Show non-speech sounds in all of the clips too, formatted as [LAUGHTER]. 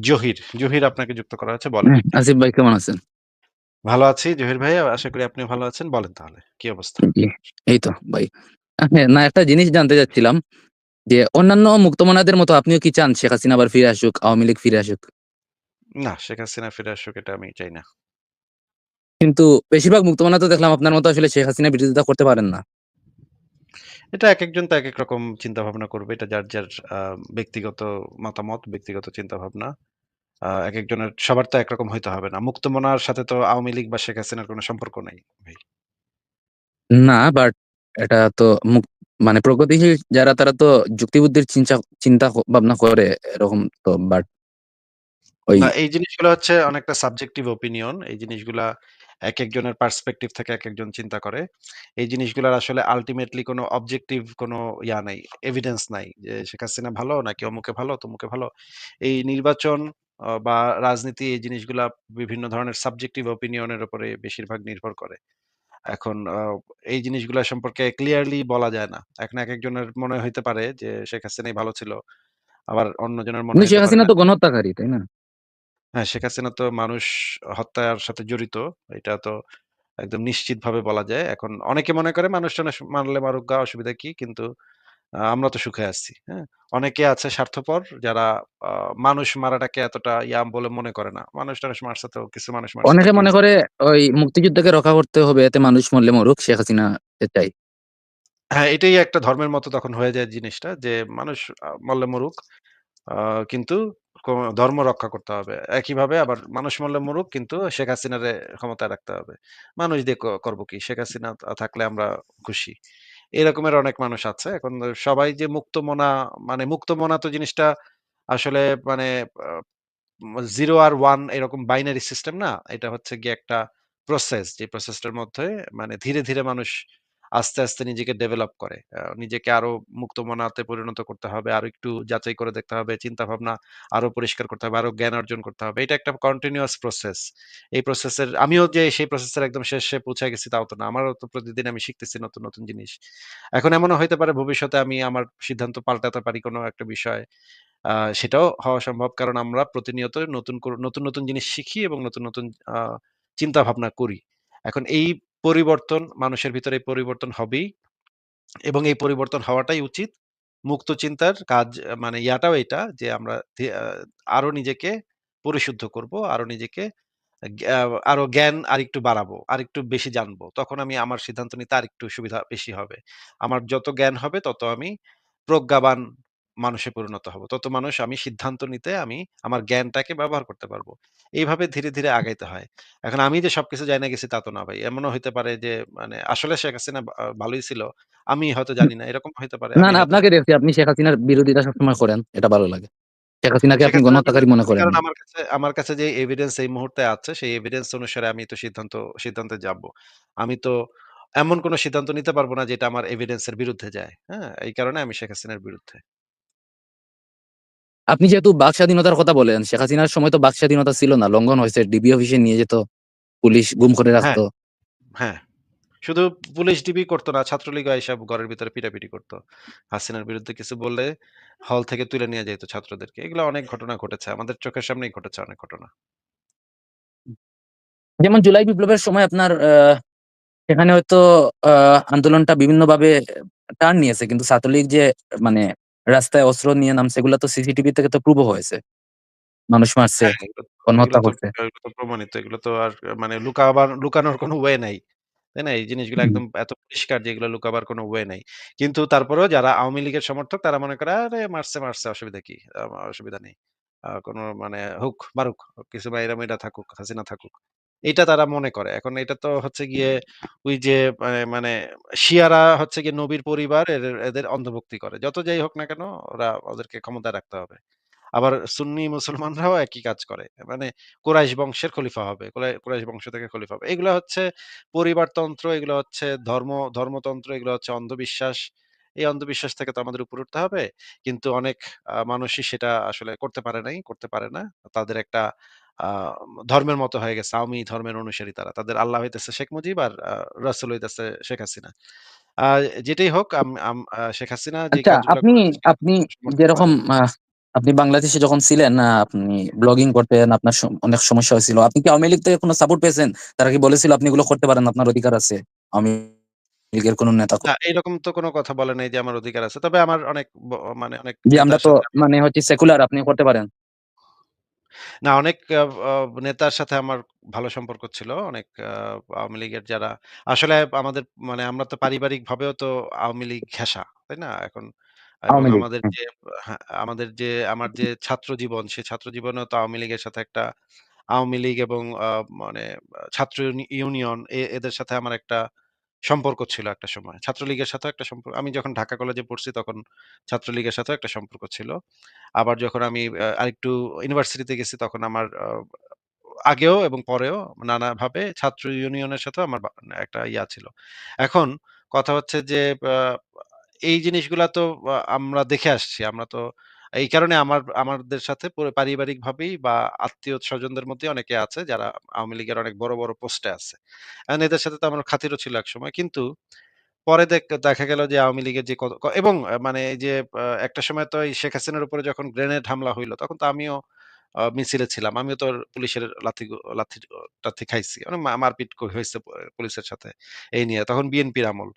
জহির, জহির আপনাকে যুক্ত করা হয়েছে বলেন। আসিফ ভাই কেমন আছেন? ভালো আছি জহির ভাই। আশা করি আপনি ভালো আছেন। বলেন তাহলে কি অবস্থা? এই তো ভাই। হ্যাঁ, না একটা জিনিস জানতে চাচ্ছিলাম যে অন্যান্য মুক্তমনাদের মতো আপনিও কি চান শেখ হাসিনা আবার ফিরে আসুক, আওয়ামী লীগ ফিরে আসুক? না, শেখ হাসিনা ফিরে আসুক এটা আমি চাই না। কিন্তু বেশিরভাগ মুক্তমনা তো দেখলাম আপনার মতো আসলে শেখ হাসিনা বিরোধিতা করতে পারেন না। এটা এক একজন তো এক এক রকম চিন্তাভাবনা করবে। এটা যার, যার আ ব্যক্তিগত মতামত, ব্যক্তিগত চিন্তাভাবনা। আ একেকজনের সবার তো একরকম হইতে হবে না। মুক্তমনার সাথে তো আওয়ামী লীগ বা শেখ হাসিনার কোন সম্পর্ক নাই ভাই। না, বাট এটা তো মুক মানে প্রগতিশীল যারা তারা তো যুক্তিবুদ্ধির চিন্তা চিন্তা ভাবনা করে এরকম তো বাট ওই না এই জিনিসগুলো হচ্ছে অনেকটা সাবজেক্টিভ ওপিনিয়ন। এই জিনিসগুলা একেকজনের পার্সপেক্টিভ থেকে একেকজন চিন্তা করে। এই জিনিসগুলার আসলে আল্টিমেটলি কোন অবজেক্টিভ কোন ইয়া নাই, এভিডেন্স নাই। যে শেখ হাসিনা ভালো নাকি অমুকে ভালো, তমুকে ভালো। এই নির্বাচন বা রাজনীতি এই জিনিসগুলা বিভিন্ন ধরনের সাবজেক্টিভ ওপিনিয়ন এর উপরে বেশিরভাগ নির্ভর করে। এখন এই জিনিসগুলা সম্পর্কে ক্লিয়ারলি বলা যায় না। এখন এক একজনের মনে হইতে পারে যে শেখ হাসিনাই ভালো ছিল। আবার অন্যজনের মনে শেখ হাসিনা তো গণহত্যাকারী, তাই না? হ্যাঁ, শেখ হাসিনা তো মানুষ হত্যার সাথে জড়িত। এটা তো একদম নিশ্চিতভাবে বলা যায়। এখন অনেকে মনে করে মানুষ-টানুষ মারলে মারুক গা অসুবিধা কি? কিন্তু আ আমরা তো সুখে আছি। হ্যাঁ? অনেকে আছে স্বার্থপর যারা আ মানুষ মারাটাকে এতটা ইয়া বলে মনে করে না। মানুষ-টানুষ মারছে তো কিছু মানুষ মারছে তো অনেকে মনে? করে ওই মুক্তিযুদ্ধকে রক্ষা করতে হবে এতে মানুষ মরলে মরুক, শেখ হাসিনা এটাই। হ্যাঁ, এটাই একটা ধর্মের মতো তখন হয়ে যায় জিনিসটা যে মানুষ আ মরলে মরুক। কিন্তু ধর্ম রক্ষা করতে হবে। একইভাবে আবার মানুষ মরলে মরুক কিন্তু শেখ হাসিনারে ক্ষমতায় রাখতে হবে। মানুষ দিয়ে করব কি? শেখ হাসিনা থাকলে আমরা খুশি। এরকমের অনেক মানুষ আছে। এখন সবাই যে মুক্তমনা মানে মুক্তমনা তো জিনিসটা আসলে মানে 0 আর ওয়ান এরকম বাইনারি সিস্টেম না। এটা হচ্ছে গিয়ে একটা প্রসেস। যে প্রসেসটার মধ্যে মানে ধীরে, ধীরে মানুষ আস্তে, আস্তে নিজেকে ডেভেলপ করে। নিজেকে আরও মুক্ত মনাতে পরিণত করতে হবে। আরও একটু যাচাই করে দেখতে হবে। চিন্তাভাবনা আরও পরিষ্কার করতে হবে। আরও জ্ঞান অর্জন করতে হবে। এটা একটা কন্টিনিউয়াস প্রসেস। এই প্রসেসের আমিও যে সেই প্রসেসের একদম শেষে পৌঁছে গেছি তাও তো না। আমারও তো প্রতিদিন আমি শিখতেছি নতুন, নতুন জিনিস। এখন এমনও হইতে পারে ভবিষ্যতে আমি আমার সিদ্ধান্ত পাল্টাতে পারি কোনো একটা বিষয়ে। সেটাও হওয়া সম্ভব। কারণ আমরা প্রতিনিয়ত নতুন নতুন, নতুন জিনিস শিখি এবং নতুন, নতুন আ চিন্তাভাবনা করি। এখন এই পরিবর্তন মানুষের ভিতরে পরিবর্তন হবেই এবং এই পরিবর্তন হওয়াটাই উচিত। মুক্ত চিন্তার কাজ মানে ইয়াটাও এটা যে আমরা আরও নিজেকে পরিশুদ্ধ করব। আরও নিজেকে আরও জ্ঞান আরেকটু বাড়াবো, আরেকটু বেশি জানব। তখন আমি আমার সিদ্ধান্ত নিতে আরেকটু সুবিধা বেশি হবে। আমার যত জ্ঞান হবে তত আমি প্রজ্ঞাবান মানুষে পরিণত হব। তত মানুষ আমি সিদ্ধান্ত নিতে আমি আমার জ্ঞানটাকে ব্যবহার করতে পারব। এইভাবে ধীরে, ধীরে আগাইতে হয়। এখন আমি যে সবকিছু জাইনা গেছি তা তো না ভাই। এমনও হইতে পারে যে মানে আসলে শেখ হাসিনা ভালোই ছিল। আমি হয়তো জানি না। এরকম হইতে পারে। না, না আপনাকে দেখছি আপনি শেখ হাসিনার বিরোধিতা সবসময় করেন। এটা ভালো লাগে। শেখ হাসিনাকে আপনি গণহত্যাকারী মনে করেন কারণ আমার কাছে আমার কাছে যে এভিডেন্স এই মুহূর্তে আছে সেই এভিডেন্স অনুসারে আমি তো সিদ্ধান্ত সিদ্ধান্তে যাব। আমি তো এমন কোন সিদ্ধান্ত নিতে পারব না যেটা আমার এভিডেন্স এর বিরুদ্ধে যায়। হ্যাঁ? এই কারণে আমি শেখ হাসিনার বিরুদ্ধে। আপনি যেহেতু বাক স্বাধীনতার কথা বলেন, শেখ হাসিনার সময় তো বাক স্বাধীনতা ছিল না। লঙ্ঘন হয়েছে। ডিবি অফিসে নিয়ে যেত। পুলিশ গুম করে হ্যাঁ, রাখতো। হ্যাঁ। শুধু পুলিশ ডিবি করতো না, ছাত্রলীগ আইসা ঘরের ভিতরে পিটাপিটি করতো হাসিনার বিরুদ্ধে কিছু বললে হল থেকে তুলে নিয়ে যেত ছাত্রদেরকে। এগুলা অনেক ঘটনা ঘটেছে। আমাদের চোখের সামনেই ঘটেছে অনেক ঘটনা। যেমন জুলাই বিপ্লবের সময় আপনার সেখানে হয়তো আন্দোলনটা বিভিন্নভাবে টার্ন নিয়েছে। কিন্তু ছাত্রলীগ যে মানে রাস্তায় অস্ত্র নিয়ে নামছে এগুলা তো সিসিটিভি থেকে তো প্রুভ হয়েছে। মানুষ মারছে, হ্যাঁ, করছে। প্রমাণিত। এগুলো তো আর মানে লুকাবার লুকানোর কোনো ওয়ে নাই। তাই না? এই জিনিসগুলো। একদম এত পরিষ্কার যে এগুলো লুকাবার কোনো ওয়ে নাই। কিন্তু তারপরেও যারা আওয়ামী লীগের সমর্থক তারা মনে করে, "আরে মারছে, মারছে অসুবিধা কি? অসুবিধা নেই। কোন মানে হোক, মারুক। কিছু মাইরা-মুইরা থাকুক, হাসিনা থাকুক।" এইটা তারা মনে করে। এখন এটা তো হচ্ছে গিয়ে ওই যে মানে মানে শিয়ারা হচ্ছে গিয়ে নবীর পরিবার এদের অন্তর্ভুক্তি করে। যত যাই হোক না কেন ওরা ওদেরকে ক্ষমতায় রাখতে হবে। আবার সুন্নি মুসলমানরাও একই কাজ করে। মানে কুরাইশ বংশের খলিফা হবে। কুরাই কুরাইশ বংশ থেকে খলিফা হবে। এগুলা হচ্ছে পরিবারতন্ত্র, এগুলো হচ্ছে ধর্ম ধর্মতন্ত্র, এগুলো হচ্ছে অন্ধবিশ্বাস। এই অন্ধবিশ্বাস থেকে তো আমাদের উপরে উঠতে হবে। কিন্তু অনেক মানুষই সেটা আসলে করতে পারে নাই, করতে পারে না। তাদের একটা ধর্মের মতো হয়ে গেছে। আওয়ামী ধর্মের অনুসারী তারা। তাদের আল্লাহ হইতেছে শেখ মুজিব আর রাসূল হইতেছে শেখ হাসিনা। যেটাই হোক আম আম শেখ হাসিনা আচ্ছা আপনি আপনি যেরকম। আপনি বাংলাদেশে যখন ছিলেন আপনি ব্লগিং করতেন, আপনার অনেক সমস্যা হয়েছিল। আপনি কি আওয়ামী লীগ থেকে কোনো সাপোর্ট পেয়েছেন? তারা কি বলেছিল আপনি এগুলো করতে পারেন, আপনার অধিকার আছে? লীগের কোনো নেতা এরকম তো কোনো কথা বলে নাই যে আমার অধিকার আছে। তবে আমার অনেক মানে অনেক আমরা তো মানে হচ্ছে সেকুলার আপনি করতে পারেন। না অনেক আ আ নেতার সাথে আমার ভালো সম্পর্ক ছিল। অনেক আ আওয়ামী লীগের যারা আসলে আমাদের মানে আমরা তো পারিবারিকভাবেও তো আওয়ামী লীগ ঘেঁষা, তাই না? এখন এবং আওয়ামী লীগ। আমাদের হুম। যে হ্যাঁ, আমাদের যে আমার যে ছাত্র জীবন, সেই ছাত্র জীবনেও তো আওয়ামী লীগের সাথে একটা আওয়ামী লীগ এবং আ মানে আ ছাত্র ইউনি ইউনিয়ন এ এদের সাথে আমার একটা সম্পর্ক ছিল একটা সময়। ছাত্রলীগের সাথেও একটা সম্পর্ক, আমি যখন ঢাকা কলেজে পড়ছি তখন ছাত্রলীগের সাথেও একটা সম্পর্ক ছিল। আবার যখন আমি আরেকটু ইউনিভার্সিটিতে গেছি তখন আমার আগেও এবং পরেও নানাভাবে ছাত্র ইউনিয়নের সাথেও আমার একটা ইয়া ছিল। এখন কথা হচ্ছে যে এই জিনিসগুলা তো আমরা দেখে আসছি। আমরা তো এই কারণে আমার আমাদের সাথে পুরো পারিবারিকভাবেই বা আত্মীয়-স্বজনদের মধ্যে অনেকে আছে যারা আওয়ামী লীগের অনেক বড়, বড় পোস্টে আছে। এদের সাথে তো আমার খাতিরও ছিল একসময়। কিন্তু পরে দেখ দেখা গেল যে আওয়ামী লীগের যে কত এবং মানে এই যে একটা সময় তো এই শেখ হাসিনার উপরে যখন গ্রেনেড হামলা হইল তখন তো আমিও মিছিলে ছিলাম। আমিও তো পুলিশের লাথি লাথি টাথি খাইছি। মানে মারপিট হয়েছে পুলিশের সাথে এই নিয়ে। তখন বিএনপির আমল।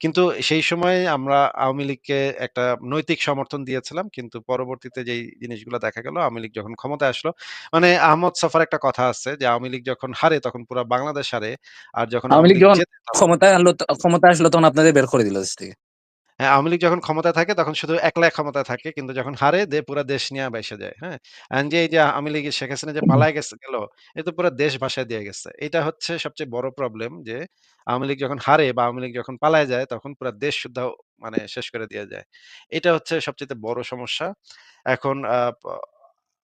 কিন্তু সেই সময়ে আমরা আওয়ামী লীগকে একটা নৈতিক সমর্থন দিয়েছিলাম। কিন্তু পরবর্তীতে যেই জিনিসগুলো দেখা গেল আওয়ামী লীগ যখন ক্ষমতায় আসলো, মানে আহমদ সফার একটা কথা আছে যে, "আওয়ামী লীগ যখন হারে তখন পুরো বাংলাদেশ হারে। আর যখন আওয়ামী আওয়ামী লীগ লীগ যখন ক্ষমতায় আনলো ক্ষমতায় আসলো তখন আপনাদের বের করে দিল দেশ থেকে। হ্যাঁ, আওয়ামী লীগ যখন ক্ষমতায় থাকে তখন শুধু একলায় ক্ষমতায় থাকে। কিন্তু যখন হারে দে পুরা দেশ নিয়া বাইসা যায়। হ্যাঁ? যে এই যে আওয়ামী লীগের শেখ হাসিনা যে পালায় গেছে গেল, এ তো পুরা দেশ ভাসায় দিয়ে গেছে। এটা হচ্ছে সবচেয়ে বড় প্রবলেম যে আওয়ামী লীগ যখন হারে বা আওয়ামী লীগ যখন পালায় যায় তখন পুরা দেশ শুদ্ধ মানে শেষ করে দিয়ে যায়। এটা হচ্ছে সবচেয়ে বড় সমস্যা। এখন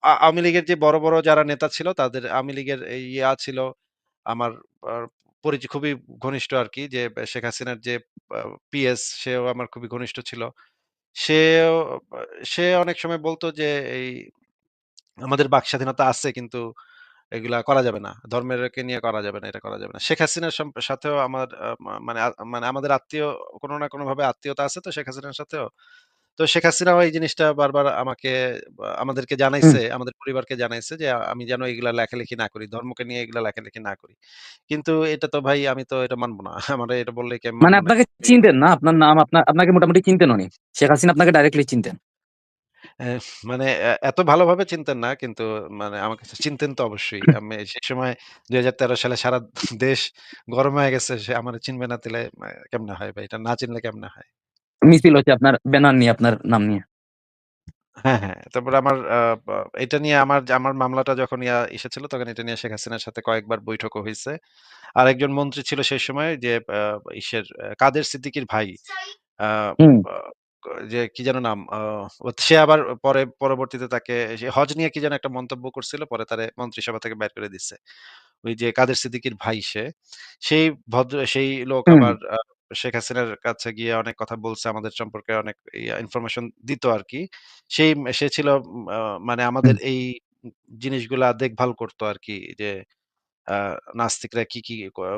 আওয়ামী লীগের যে বড়, বড় যারা নেতা ছিল তাদের আওয়ামী লীগের ইয়া ছিল আমার আ পরিচি খুবই ঘনিষ্ঠ আর কি যে শেখ হাসিনার যে পিএস সেও আমার খুবই ঘনিষ্ঠ ছিল। আ সে অনেক সময় বলতো যে এই আমাদের বাক স্বাধীনতা আছে কিন্তু এগুলা করা যাবে না। ধর্মেরকে নিয়ে করা যাবে না, এটা করা যাবে না। শেখ হাসিনার সাথেও আমার মানে মানে আমাদের আত্মীয় কোনো না কোনভাবে আত্মীয়তা আছে তো শেখ হাসিনার সাথেও। তো শেখ হাসিনাও এই জিনিসটা বারবার আমাকে আমাদেরকে জানাইছে, আমাদের পরিবারকে জানাইছে যে আমি যেন এগুলা লেখালেখি না করি। ধর্মকে নিয়ে এগুলা লেখালেখি না করি। কিন্তু এটা তো ভাই আমি তো এটা মানব না। [LAUGHS] আমারে এটা বললে কি আমি মানে মানব আপনাকে চিনতেন না? আপনার নাম আপনা আপনাকে মোটামুটি চিনতেন উনি। শেখ হাসিনা আপনাকে ডাইরেক্টলি চিনতেন। মানে এ এত ভালোভাবে চিনতেন না কিন্তু মানে আমাকে চিনতেন তো অবশ্যই। [LAUGHS] আমি সেই সময় ২০১৩ সালে সারা দেশ গরম হয়ে গেছে। সে আমারে চিনবে না তাইলে মা কেমনে হয় ভাই? এটা না চিনলে কেমনে হয়? মিছিল হচ্ছে আপনার ব্যানার নিয়ে, আপনার নাম নিয়ে। হ্যাঁ, হ্যাঁ। তারপরে আমার এটা নিয়ে আমার আমার মামলাটা যখন ইয়া এসেছিল তখন এটা নিয়ে শেখ হাসিনার সাথে কয়েকবার বৈঠকও হইছে। আরেকজন মন্ত্রী ছিল সেই সময় যে ইসের কাদের সিদ্দিকীর ভাই। যে কি যেন নাম? সে আবার পরে পরবর্তীতে তাকে হজ নিয়ে কি যেন একটা মন্তব্য করছিল। পরে তারে মন্ত্রিসভা থেকে বের করে দিচ্ছে ওই যে কাদের সিদ্দিকির ভাই সে। সেই ভদ্র সেই লোক আবার শেখ হাসিনার কাছে গিয়ে অনেক কথা বলছে আমাদের সম্পর্কে অনেক ইনফরমেশন দিত আরকি। সেই সে ছিল মানে আমাদের এই জিনিসগুলা দেখভাল করতো আরকি যে নাস্তিকরা কি, কি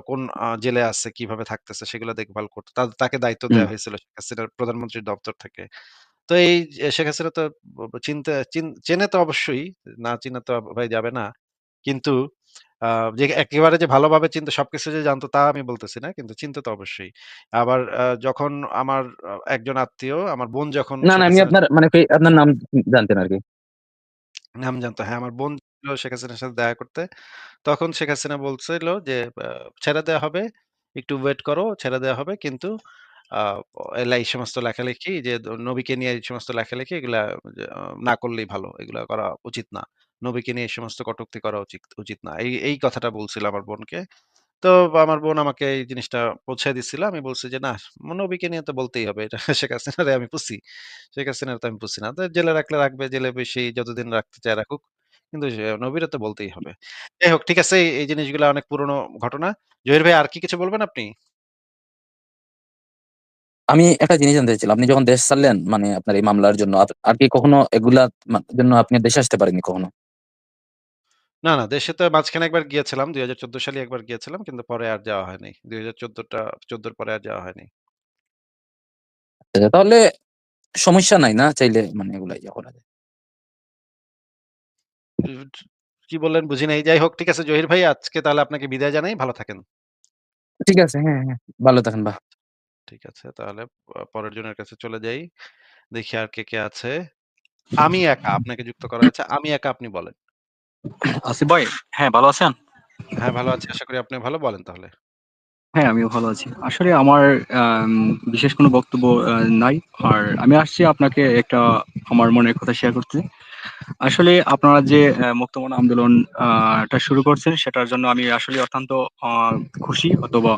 কোন জেলে আছে, কীভাবে থাকতেছে সেগুলো দেখভাল করত। তাকে দায়িত্ব দেওয়া হয়েছিল শেখ হাসিনার প্রধানমন্ত্রীর দপ্তর থেকে। তো এই শেখ হাসিনা তো চিনতে চেনে তো অবশ্যই। না চিনে তো ভাই যাবে না। কিন্তু যে একেবারে যে ভালোভাবে চিনতো সবকিছু যে জানতো তা আমি বলতেছি না। কিন্তু চিনতো তো অবশ্যই। আবার যখন আমার একজন আত্মীয়, আমার বোন যখন না, না শেখ হাসিনার আপনার মানে কে আপনার নাম জানতেন আরকি। নাম জানতো হ্যাঁ, আমার বোন ছিল শেখ হাসিনার সাথে দেখা করতে। তখন শেখ হাসিনা বলছিল যে, আ "ছেড়ে দেয়া হবে। একটু ওয়েট করো, ছেড়ে দেয়া হবে। কিন্তু আ এলা এই সমস্ত লেখালেখি যে দ নবীকে নিয়ে এই সমস্ত লেখালেখি এগুলা যে না করলেই ভালো। এগুলা করা উচিত না। নবীকে নিয়ে এই সমস্ত কটূক্তি করা উচিত উচিত না।" এই এই কথাটা বলছিল আমার বোনকে। তো আমার বোন আমাকে এই জিনিসটা পৌঁছায় দিচ্ছিল। আমি বলছি যে, "না, নবীকে নিয়ে তো বলতেই হবে। এটা [LAUGHS] শেখ হাসিনারে আমি পুষি। শেখ হাসিনারে তো আমি পুষি না। তো জেলে রাখলে রাখবে। জেলে বসেই যতদিন রাখতে চায় রাখুক। কিন্তু নবীরে তো বলতেই হবে।" যাই হোক ঠিক আছে। এই জিনিসগুলা অনেক পুরনো ঘটনা। জহির ভাই আর কি কিছু বলবেন আপনি? আমি একটা জিনিস জানতে চাইছিলাম। আপনি যখন দেশ ছাড়লেন মানে আপনার এই মামলার জন্য আর কি কখনো এগুলা জন্য আপনি দেশে আসতে পারেননি কখনো? না, না দেশে তো মাঝখানে একবার গিয়েছিলাম। ২০১৪ সালে একবার গিয়েছিলাম। কিন্তু পরে আর যাওয়া হয়নি। ২০১৪ টা ১৪ র পরে আর যাওয়া হয়নি। আচ্ছা, তাহলে সমস্যা নাই না চাইলে মানে এগুলা ইয়ে করা যায়। কি বললেন বুঝি নাই। যাই হোক ঠিক আছে জহির ভাই আজকে তাহলে আপনাকে বিদায় জানাই। ভালো থাকেন। ঠিক আছে। হ্যাঁ, হ্যাঁ। ভালো থাকেন। বাহ! ঠিক আছে তাহলে প পরের জনের কাছে চলে যাই। দেখি আর কে, কে আছে। আমি একা আপনাকে যুক্ত করা হয়েছে। আমি একা আপনি বলেন। আসিফ ভাই, হ্যাঁ ভালো আছেন? হ্যাঁ, ভালো আছি। আশা করি আপনিও ভালো। বলেন তাহলে। হ্যাঁ, আমিও ভালো আছি। আসলে আমার আম বিশেষ কোনো বক্তব্য আ নাই। আর আমি আসছি আপনাকে একটা আমার মনের কথা শেয়ার করতে। আসলে আপনারা যে অ্যা মুক্তমনা আন্দোলন আ টা শুরু করছেন সেটার জন্য আমি আসলে অত্যন্ত আ খুশি অথবা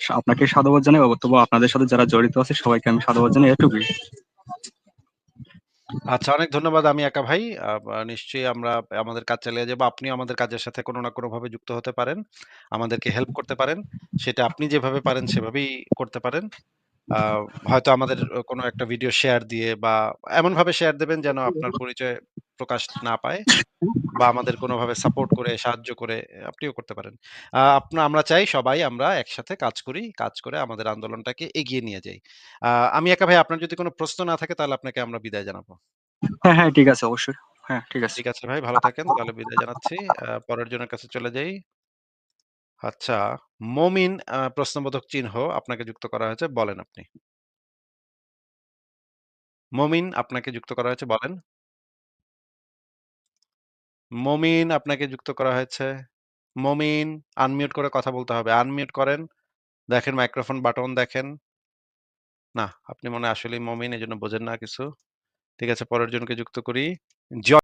সা আপনাকে সাধুবাদ জানাই অথবা আপনাদের সাথে যারা জড়িত আছে সবাইকে আমি সাধুবাদ জানাই এটুকুই। আচ্ছা অনেক ধন্যবাদ আমি একা ভাই। আ বা নিশ্চয়ই আমরা আমাদের কাজ চালিয়ে যাব। আপনি আমাদের কাজের সাথে কোনো না কোনো ভাবে যুক্ত হতে পারেন। আমাদেরকে হেল্প করতে পারেন। সেটা আপনি যেভাবে পারেন সেভাবেই করতে পারেন। আ হয়তো আমাদের কোনো একটা ভিডিও শেয়ার দিয়ে বা এমন ভাবে শেয়ার দেবেন যেন আপনার পরিচয় প্রকাশ না পায় [LAUGHS] বা আমাদের কোনোভাবে সাপোর্ট করে, সাহায্য করে আপনিও করতে পারেন। আ আপনা আমরা চাই সবাই আমরা একসাথে কাজ করি। কাজ করে আমাদের আন্দোলনটাকে এগিয়ে নিয়ে যাই। আমি একা ভাই আপনার যদি কোনো প্রশ্ন না থাকে তাহলে আপনাকে আমরা বিদায় জানাব। হ্যাঁ, হ্যাঁ ঠিক আছে অবশ্যই। হ্যাঁ, ঠিক আছে। ঠিক আছে ভাই ভালো থাকেন। তাহলে বিদায় জানাচ্ছি। পরের জনের কাছে চলে যাই। আচ্ছা, মমিন প্রশ্নবোধক চিহ্ন আপনাকে যুক্ত করা হয়েছে। বলেন আপনি। মমিন আপনাকে যুক্ত করা হয়েছে বলেন। মমিন আপনাকে যুক্ত করা হয়েছে। মমিন আনমিউট করে কথা বলতে হবে। আনমিউট করেন। দেখেন মাইক্রোফোন বাটন দেখেন। না, আপনি মনে আসলে মমিন জন্য বোঝেন না কিছু। ঠিক আছে পরের জনকে যুক্ত করি।